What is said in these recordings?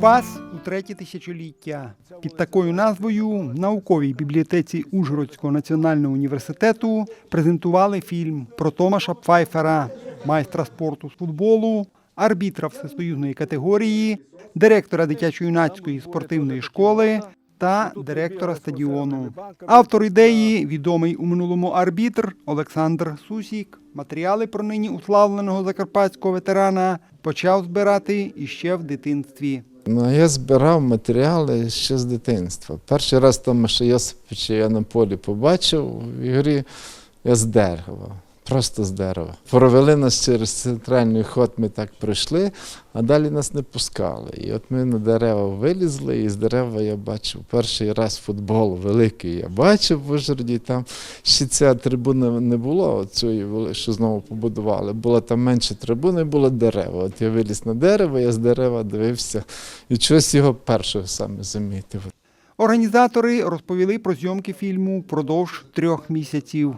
Пас у третє тисячоліття. Під такою назвою в науковій бібліотеці Ужгородського національного університету презентували фільм про Томаша Пфайфера, майстра спорту з футболу, арбітра всесоюзної категорії, директора дитячо-юнацької спортивної школи та директора стадіону. Автор ідеї відомий у минулому арбітр Олександр Сусік. Матеріали про нині уславленого закарпатського ветерана почав збирати іще в дитинстві. Ну, я збирав матеріали ще з дитинства. Перший раз Томаша Йосиповича я на полі побачив в ігрі я з дерева. Просто з дерева. Провели нас через центральний ход, ми так пройшли, а далі нас не пускали. І от ми на дерева вилізли, і з дерева я бачив перший раз футбол великий. Я бачив в Ужгороді, там ще ця трибуна не було, цієї, що знову побудували. Була там менше трибуни, було дерева. От я виліз на дерево, я з дерева дивився і щось його першого саме замітив. Організатори розповіли про зйомки фільму впродовж трьох місяців.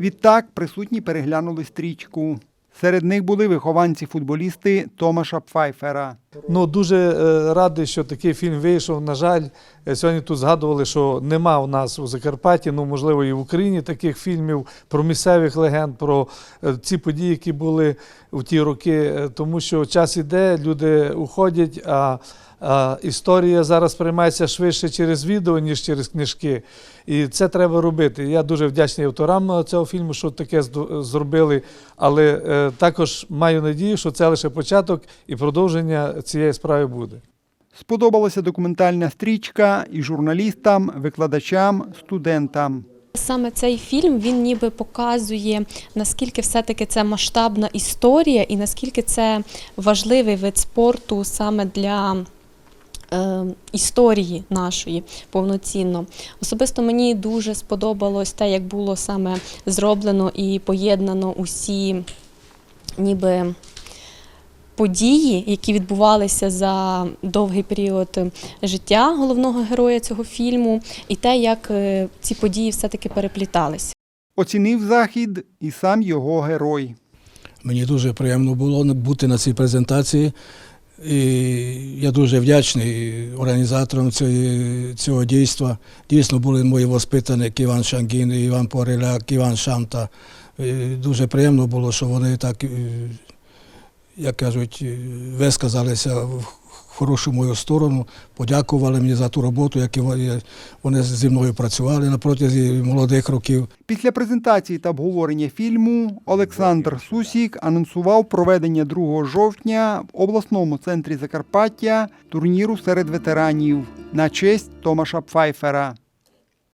Відтак присутні переглянули стрічку. Серед них були вихованці-футболісти Томаша Пфайфера. Ну дуже е, радий, що такий фільм вийшов. На жаль, е, сьогодні тут згадували, що нема у нас у Закарпатті, ну можливо, і в Україні таких фільмів про місцевих легенд, про е, ці події, які були у ті роки. Тому що час іде, люди уходять, а, а історія зараз приймається швидше через відео, ніж через книжки. І це треба робити. Я дуже вдячний авторам цього фільму, що таке зробили. Але також маю надію, що це лише початок і продовження цієї справи буде. Сподобалася документальна стрічка і журналістам, викладачам, студентам. Саме цей фільм він ніби показує, наскільки все-таки це масштабна історія і наскільки це важливий вид спорту саме для е, історії нашої повноцінно. Особисто мені дуже сподобалось те, як було саме зроблено і поєднано усі ніби. Події, які відбувалися за довгий період життя головного героя цього фільму, і те, як е, ці події все-таки перепліталися. Оцінив захід і сам його герой. Мені дуже приємно було бути на цій презентації. І я дуже вдячний організаторам цього дійства. Дійсно були мої воспитаники Іван Шангін, Іван Пореляк, Іван Шамта. І дуже приємно було, що вони так, е, як кажуть, е, висказалися в хорошу мою сторону, подякували мені за ту роботу, яку вони- зі мною працювали на протязі молодих років. Після презентації та обговорення фільму Олександр Сусік анонсував проведення 2 жовтня в обласному центрі Закарпаття турніру серед ветеранів на честь Томаша Пфайфера.